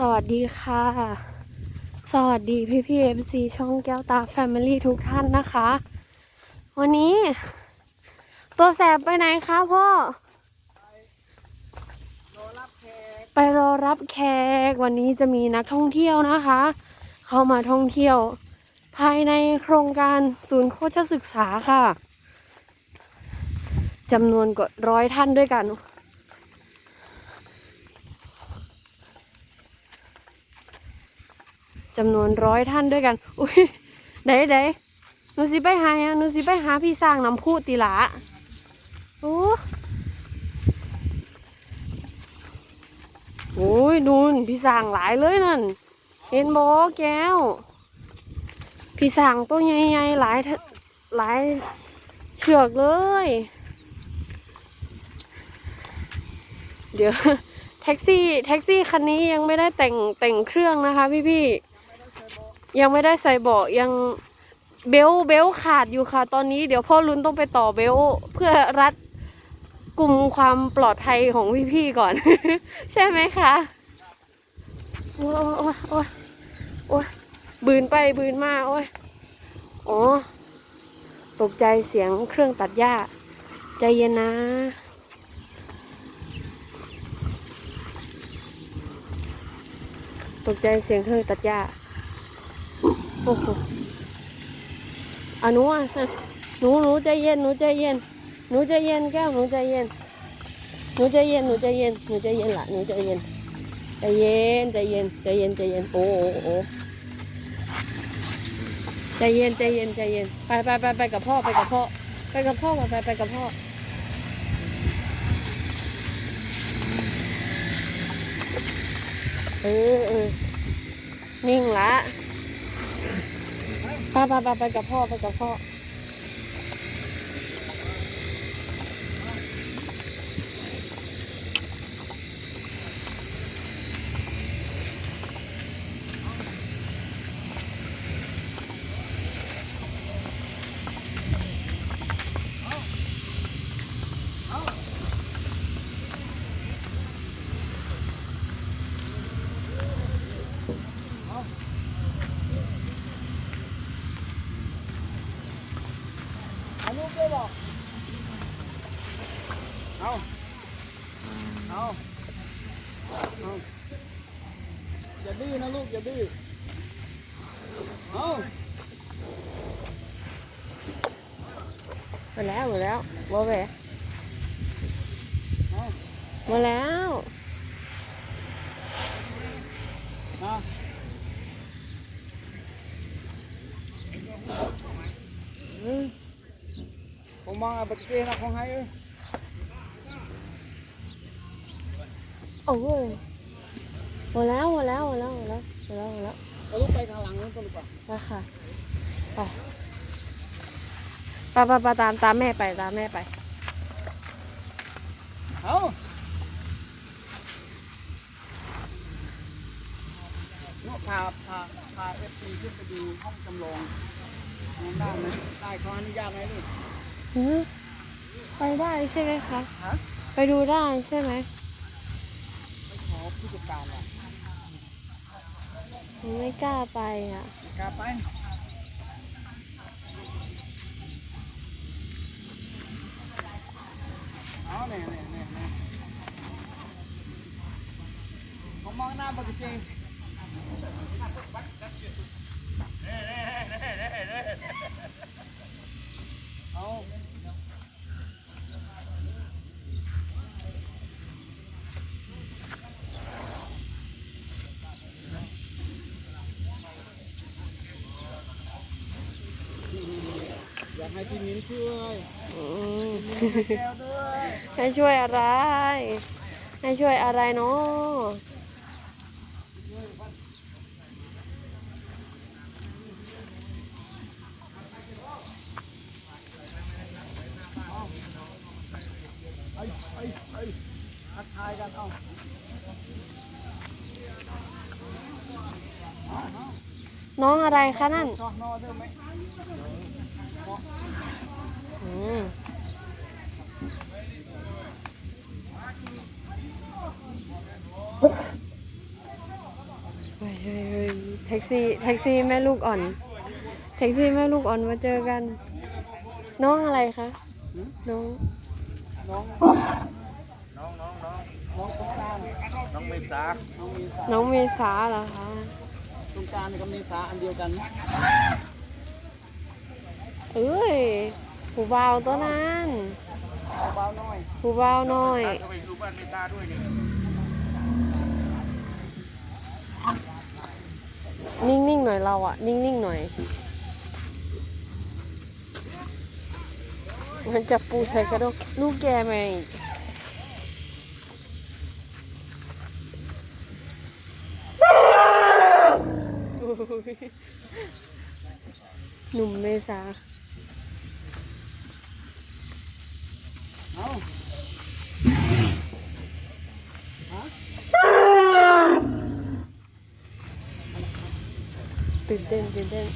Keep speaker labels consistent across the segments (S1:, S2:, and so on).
S1: สวัสดีค่ะ สวัสดีพี่พี่เอฟซีช่องแก้วตาแฟมิลี่ทุกท่านนะคะ วันนี้ ตัวแสบไปไหนคะพ่อ ไปรอรับแขกวันนี้จะมีนักท่องเที่ยวนะคะ เข้ามาท่องเที่ยว ภายในโครงการศูนย์โคชศึกษาค่ะจำนวนกว่าร้อยท่านด้วยกัน จำนวนร้อยท่านด้วยกัน อุ้ยเด้เด้หนูสิไปหาหนูสิไปหาพี่สร้างน้ำพุติละโอ้โอ้ยนูนพี่สร้างหลายเลยนั่น เห็นบอแก้ว พี่สร้างตัวใหญ่ๆหลายหลายเชือกเลย เดี๋ยวแท็กซี่แท็กซี่คันนี้ยังไม่ได้แต่งแต่งเครื่องนะคะพี่พี่ๆ ยังไม่ได้ใส่เบาะยังเบลต์เบลต์ขาดอยู่ค่ะ ตอนนี้เดี๋ยวพ่อลุ้นต้องไปต่อเบลต์เพื่อรัดกลุ่มความปลอดภัยของพี่พี่ๆก่อน ใช่ไหมคะโอ้โอ้โอ้โอ้บืนไปบืนมาโอ้ยอ๋อตกใจเสียงเครื่องตัดหญ้า ใจเย็นนะตกใจเสียงเครื่องตัดหญ้า โอ้โหอะหนูอะหนูหนูใจเย็นหนูใจเย็นหนูใจเย็นแก้วหนูใจเย็นหนูใจเย็นหนูใจเย็นหนูใจเย็นละหนูใจเย็นใจเย็นใจเย็นใจเย็นใจเย็นโอ้โอ้โอ้ใจเย็นใจเย็นใจเย็นไปไปไปไปกับพ่อไปกับพ่อไปกับพ่อกับไปไปกับพ่อเออเออนิ่งละ ไปไปไปไปกับพ่อไปกับพ่อ
S2: เอาลูกด้วยบอกเอาเอาเอาอย่าดื้อนะลูกอย่าดื้อเอา
S1: มาแล้วมาแล้วมาแหวะ
S2: เอา
S1: มาแล้ว
S2: มาอืมผมมองอาบัติเกนะของให้เอ้ย
S1: โอ้ยมาแล้วมาแล้วมาแล้วมาแล้วมาแล้วมาแล้ว
S2: เอาลูกไปข้างหลังนู้นก่อนดีกว่า
S1: มาค่ะไปไปไปไปตามตามแม่ไปตามแม่ไป
S2: เอาเนาะพาพาพาเอฟซีขึ้นไปดูห้องจำลองได้ไหมได้เขาอนุญาตไหมลูก
S1: หือไปได้ใช่ไหมคะ
S2: ฮะ
S1: ไปดูได้ใช่ไหม
S2: ไม่ขอผู้จัดการอะ
S1: หนูไม่กล้าไปอะ
S2: กล้าไปเอาเนี่ยเนี่ยเนี่ยเนี่ยผมมองหน้าปกติ เอาอยากให้พี่มิ้นช่วย
S1: อืม
S2: แก้วด้วย
S1: ให้ช่วยอะไร ให้ช่วยอะไรเนาะ
S2: ไอ้ไอ้ไอ้ทักทายกันเอา
S1: น้องอะไรคะนั่น
S2: เฮ้
S1: ยเฮ้ยเฮ้ยแท็กซี่แท็กซี่แม่ลูกอ่อน แท็กซี่แม่ลูกอ่อนมาเจอกัน น้องอะไรคะ น้อง
S2: น้อง
S3: น้องน้องน้อง
S2: น้องสา
S3: น้องเมษา
S2: น้องมีสา
S1: น้องเมษาเหรอคะ
S2: สงกรารกับเมษาอันเดียวกัน
S1: เอ้ยผู้บ่าวตัวนั้น
S2: เบาๆหน่อย
S1: ผู้บ่าวน้อย
S3: จะไปดูบ้านเมษาด้วยนี่
S1: นิ่งๆหน่อยเราอะนิ่งๆหน่อย มันจะปูใส่กระดกลูกแกไหม หนุ่มเมษา
S2: เอา
S1: ตื่นเต้นตื่นเต้น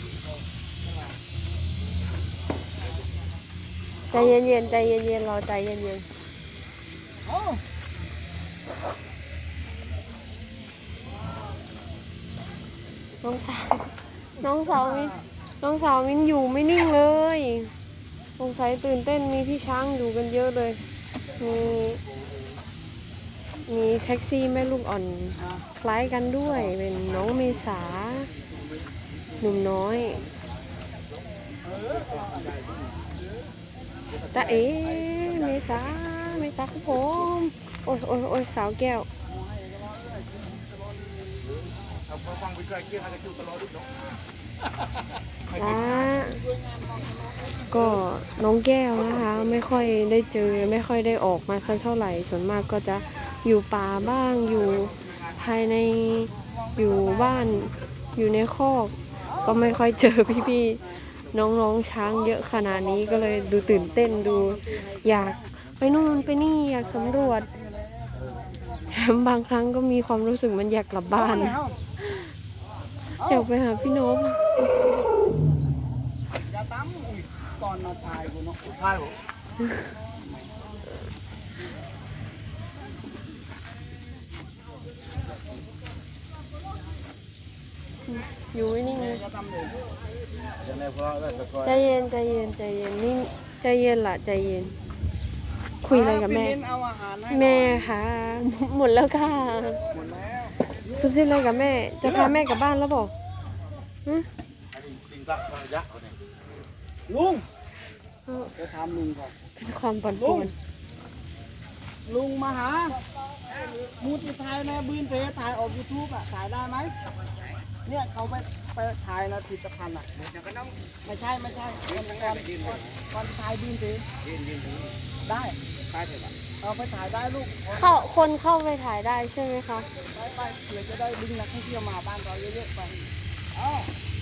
S1: ใจเย็นๆใจเย็นๆรอใจเย็น
S2: เอา
S1: ๆ น้องสาวน้องสาวมินน้องสาวมินอยู่ไม่นิ่งเลยสงสัยตื่นเต้นมีพี่ช้างอยู่กันเยอะเลย มีมีแท็กซี่แม่ลูกอ่อนคล้ายกันด้วย เป็นน้องเมษาหนุ่มน้อยจ้าเอ๋เมษาเมษาครับผม โอ้ยโอ้ยโอ้ยสาวแก้ว
S3: เอาไปฟังไปช่วยเกี่ยวกับจุดตลอดทุกดอก
S1: อ่าก็น้องแก้วนะคะ ไม่ค่อยได้เจอไม่ค่อยได้ออกมาสักเท่าไหร่ ส่วนมากก็จะอยู่ป่าบ้างอยู่ภายในอยู่บ้านอยู่ในคอกก็ไม่ค่อยเจอพี่ๆน้องๆช้างเยอะขนาดนี้ก็เลยดูตื่นเต้นดู อยากไปนู่นไปนี่อยากสำรวจแถมบางครั้งก็มีความรู้สึกมันอยากกลับบ้าน
S2: เอา
S1: อยากไปหาพี่นพ
S2: อย่าตั้มอุ้ยก่อนมาตายกูเนาะ
S3: ใช่ผม
S1: อยู่ไม่นิ่งเลย
S2: อย่าตั้มเลย
S3: จะในพวกเราได้สกอย
S1: ใจเย็นใจเย็นใจเย็นนิ่งใจเย็นล่ะใจเย็น คุยอะไรกับแม่
S2: พี่ลิ้นเอาอาหารให้หน่อย
S1: แม่ค่ะ หมดแล้วค่ะ
S2: หมดแล้ว
S1: ซุบซิบอะไรกับแม่ จะพาแม่กลับบ้านแล้วบอกฮะ
S3: อันนี้จริงรักภรรยาเขาเนี่ย
S2: ลุง
S1: เอา
S2: ไปถามลุงก่อน
S1: เป็นความปั่น
S2: ลุ
S1: ป่
S2: ง
S1: วน
S2: ลุงมาหามูดถ่ายในบืนเพจถ่ายออกยูทูบอะถ่ายได้ไหมเนี่ยเขาไปไปถ่ายนะผลิตภัณฑ์อะไม่ใช่ไม่ใช่ก่อนก่อนก่อนถ่ายบืนเพจได้เอาไปถ่ายได้ลูก
S1: เข้าคนเข้าไปถ่ายได้ใช่ไหมคะ
S2: ไปไปเผื่อจะได้ดึงนักท่องเที่ยวมาบ้านเราเยอะๆไปเอา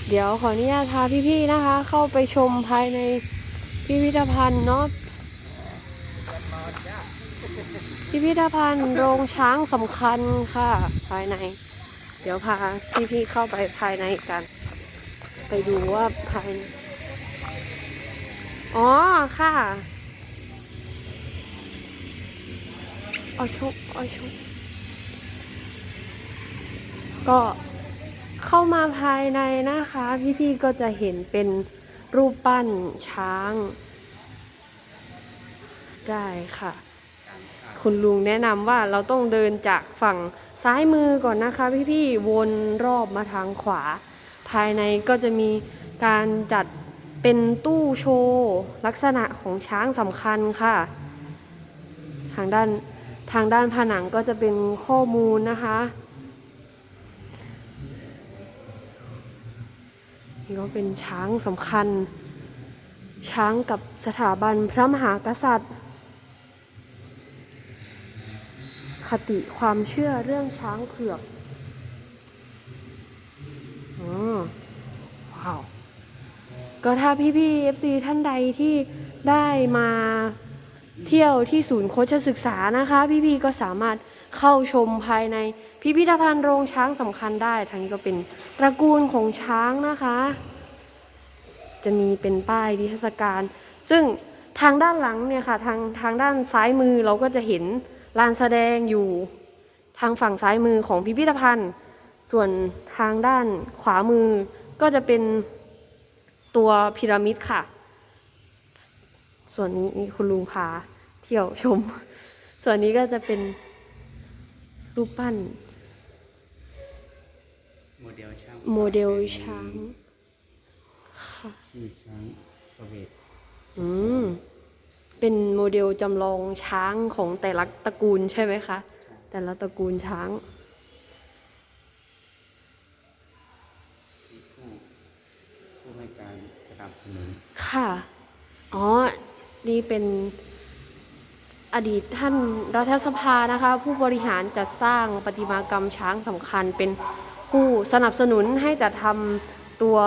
S1: เดี๋ยวขออนุญาตพาพี่ๆนะคะ เข้าไปชมภายในพิพิธภัณฑ์เนาะพิพิธภัณฑ์โรงช้างสำคัญค่ะ ภายใน เดี๋ยวพาพี่ๆเข้าไปภายในกัน ไปดูว่าภายในอ๋อค่ะเอาชุบเอาชุบก็เข้ามาภายในนะคะ พี่ๆก็จะเห็นเป็นรูปปั้นช้าง ได้ค่ะ คุณลุงแนะนำว่าเราต้องเดินจากฝั่งซ้ายมือก่อนนะคะ พี่ๆวนรอบมาทางขวา ภายในก็จะมีการจัดเป็นตู้โชว์ ลักษณะของช้างสำคัญค่ะ ทางด้าน ทางด้านผนังก็จะเป็นข้อมูลนะคะนี่ก็เป็นช้างสำคัญ ช้างกับสถาบันพระมหากษัตริย์ คติความเชื่อเรื่องช้างเผือกอ๋อว้าว ก็ถ้าพี่ๆ FC ท่านใดที่ได้มา เที่ยวที่ศูนย์โคชศึกษานะคะ พี่ๆก็สามารถเข้าชมภายในพิพิธภัณฑ์โรงช้างสำคัญได้ทางนี้ก็เป็นตระกูลของช้างนะคะ จะมีเป็นป้ายนิทรรศการ ซึ่งทางด้านหลังเนี่ยค่ะทางทางด้านซ้ายมือเราก็จะเห็นลานแสดงอยู่ทางฝั่งซ้ายมือของพิพิธภัณฑ์ ส่วนทางด้านขวามือก็จะเป็นตัวพีระมิดค่ะ ส่วนนี้นี่คุณลุงพาเที่ยวชม ส่วนนี้ก็จะเป็นรูปปั้น
S4: โมเดลช้าง
S1: โมเดลช้างค่ะ
S4: ชื่อช้างสเวต
S1: อืมเป็นโมเดลจำลองช้างของแต่ละตระกูลใช่ไหมคะ แต่ละตระกูลช้าง
S4: ที่ผู้ผู้ให้การสนับสนุน
S1: ค่ะ อ๋อ นี่เป็นอดีตท่านรัฐสภานะคะ ผู้บริหารจัดสร้างประติมากรรมช้างสำคัญ เป็นผู้สนับสนุนให้จัดทำตัว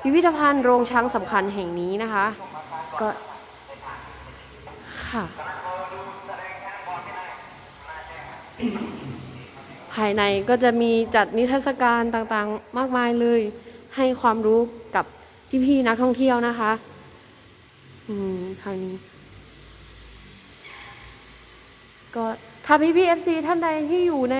S1: พิพิธภัณฑ์โรงช้างสำคัญแห่งนี้นะคะ ก็ค่ะ ภายในก็จะมีจัดนิทรรศการต่างๆ มากมายเลย ให้ความรู้กับพี่ๆนักท่องเที่ยวนะคะ อืมทางนี้ ก็ถ้าพี่พี่เอฟซีท่านใดที่อยู่ใน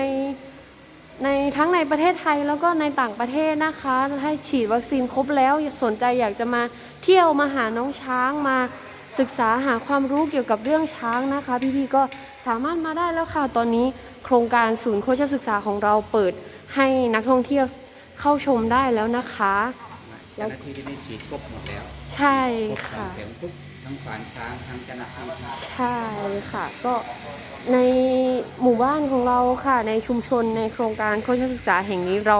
S1: ในทั้งในประเทศไทยแล้วก็ในต่างประเทศนะคะถ้าฉีดวัคซีนครบแล้วสนใจอยากจะมาเที่ยวมาหาน้องช้างมาศึกษาหาความรู้เกี่ยวกับเรื่องช้างนะคะ พี่ๆก็สามารถมาได้แล้วค่ะ ตอนนี้โครงการศูนย์โคชศึกษาของเราเปิดให้นักท่องเที่ยวเข้าชมได้แล้วนะคะ
S4: เจ้าหน้าที่ที่ได้ฉีดครบหมดแล้ว
S1: ใช่
S4: ครบสอง
S1: ค่ะ
S4: เข็มทุกทั้งฝานช้างทั้งเจ้าหน้าที่
S1: ใช่ค่ะ ก็ในหมู่บ้านของเราค่ะ ในชุมชนในโครงการโคชศึกษาแห่งนี้เรา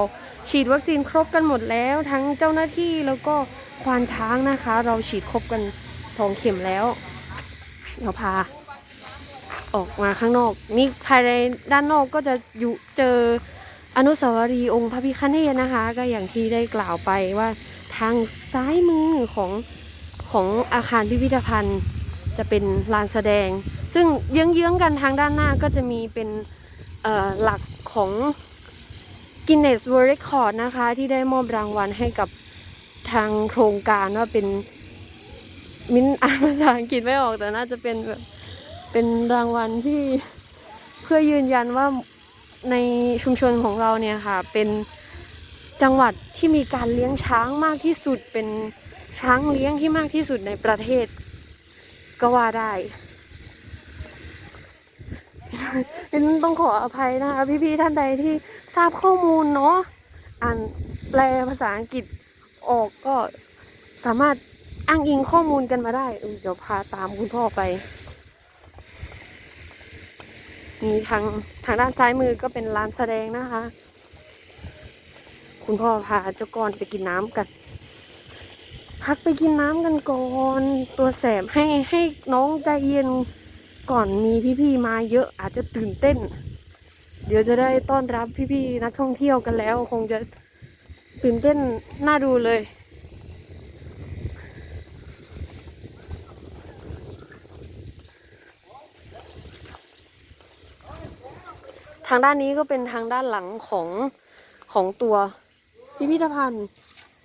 S1: ฉีดวัคซีนครบกันหมดแล้ว ทั้งเจ้าหน้าที่แล้วก็ควานช้างนะคะ เราฉีดครบกันสองเข็มแล้วเดี๋ยวพา ออกมาข้างนอก นี่ภายในด้านนอกก็จะอยู่เจออนุสาวรีย์องค์พระพิฆเนศนะคะ ก็อย่างที่ได้กล่าวไปว่า ทางซ้ายมือของของอาคารพิพิธภัณฑ์ จะเป็นลานแสดง ซึ่งเยื้องๆกันทางด้านหน้าก็จะมีเป็นหลักของ Guinness World Record นะคะ ที่ได้มอบรางวัลให้กับทางโครงการว่าเป็นมิ้นอ่านภาษาอังกฤษไม่ออกแต่น่าจะเป็นแบบเป็นรางวัลที่เพื่อยืนยันว่าในชุมชนของเราเนี่ยค่ะเป็น จังหวัดที่มีการเลี้ยงช้างมากที่สุดเป็นช้างเลี้ยงที่มากที่สุดในประเทศ ก็ว่าได้เป็นต้องขออภัยนะคะพี่ๆท่านใดที่ทราบข้อมูลเนาะอ่านแปลภาษาอังกฤษออกก็สามารถอ้างอิงข้อมูลกันมาได้เออเดี๋ยวพาตามคุณพ่อไปนี่ทางทางด้านซ้ายมือก็เป็นร้านแสดงนะคะ คุณพ่อพาเจ้ากรไปกินน้ำกัน พักไปกินน้ำกันก่อนตัวแสบให้ให้น้องใจเย็นก่อนมีพี่ๆมาเยอะอาจจะตื่นเต้น เดี๋ยวจะได้ต้อนรับพี่ๆนักท่องเที่ยวกันแล้ว คงจะตื่นเต้นน่าดูเลย ทางด้านนี้ก็เป็นทางด้านหลังของของตัว พิพิธภัณฑ์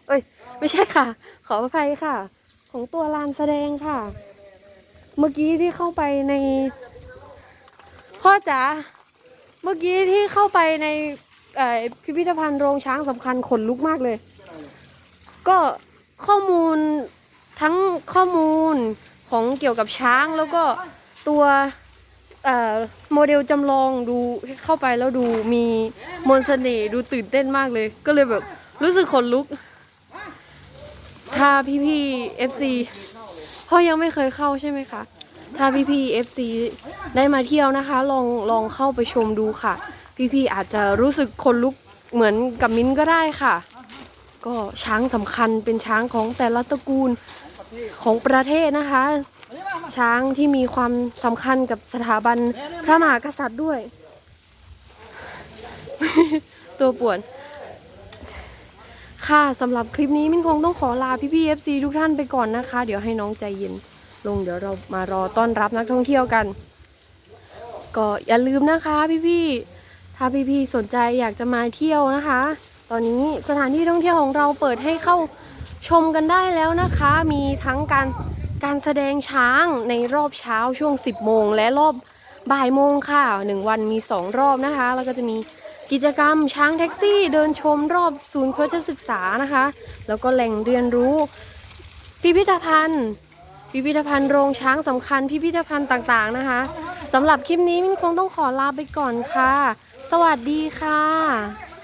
S1: เอ้ย ไม่ใช่ค่ะ ขออภัยค่ะ ของตัวลานแสดงค่ะ เมื่อกี้ที่เข้าไปใน พ่อจ๋า เมื่อกี้ที่เข้าไปในพิพิธภัณฑ์โรงช้างสำคัญขนลุกมากเลย ก็ข้อมูลทั้งข้อมูลของเกี่ยวกับช้างแล้วก็ตัวโมเดลจำลองดูเข้าไปแล้วดูมีมนต์เสน่ห์ดูตื่นเต้นมากเลย ก็เลยแบบ รู้สึกขนลุก ถ้าพี่พี่เอฟซีพ่อยังไม่เคยเข้าใช่ไหมคะ ถ้าพี่พี่เอฟซีได้มาเที่ยวนะคะ ลองลองเข้าไปชมดูค่ะ พี่พี่อาจจะรู้สึกขนลุกเหมือนกับมิ้นก็ได้ค่ะ ก็ช้างสำคัญเป็นช้างของแต่ละตระกูลของประเทศนะคะ ช้างที่มีความสำคัญกับสถาบันพระมหากษัตริย์ด้วย ตัวป่วน ค่ะสำหรับคลิปนี้มินคงต้องขอลาพี่พี่เอฟซีทุกท่านไปก่อนนะคะ เดี๋ยวให้น้องใจเย็นลงเดี๋ยวเรามารอต้อนรับนักท่องเที่ยวกัน ก็อย่าลืมนะคะพี่พี่ถ้าพี่พี่สนใจอยากจะมาเที่ยวนะคะ ตอนนี้สถานที่ท่องเที่ยวของเราเปิดให้เข้าชมกันได้แล้วนะคะ มีทั้งการการแสดงช้างในรอบเช้าช่วง 10 โมง และรอบบ่ายโมงค่ะหนึ่งวันมี 2 รอบนะคะ แล้วก็จะมี กิจกรรมช้างแท็กซี่เดินชมรอบศูนย์โฆษศึกษานะคะ แล้วก็แหล่งเรียนรู้ พิพิธภัณฑ์ พิพิธภัณฑ์โรงช้างสำคัญ พิพิธภัณฑ์ต่างๆนะคะสำหรับคลิปนี้มินคงต้องขอลาไปก่อนค่ะ สวัสดีค่ะ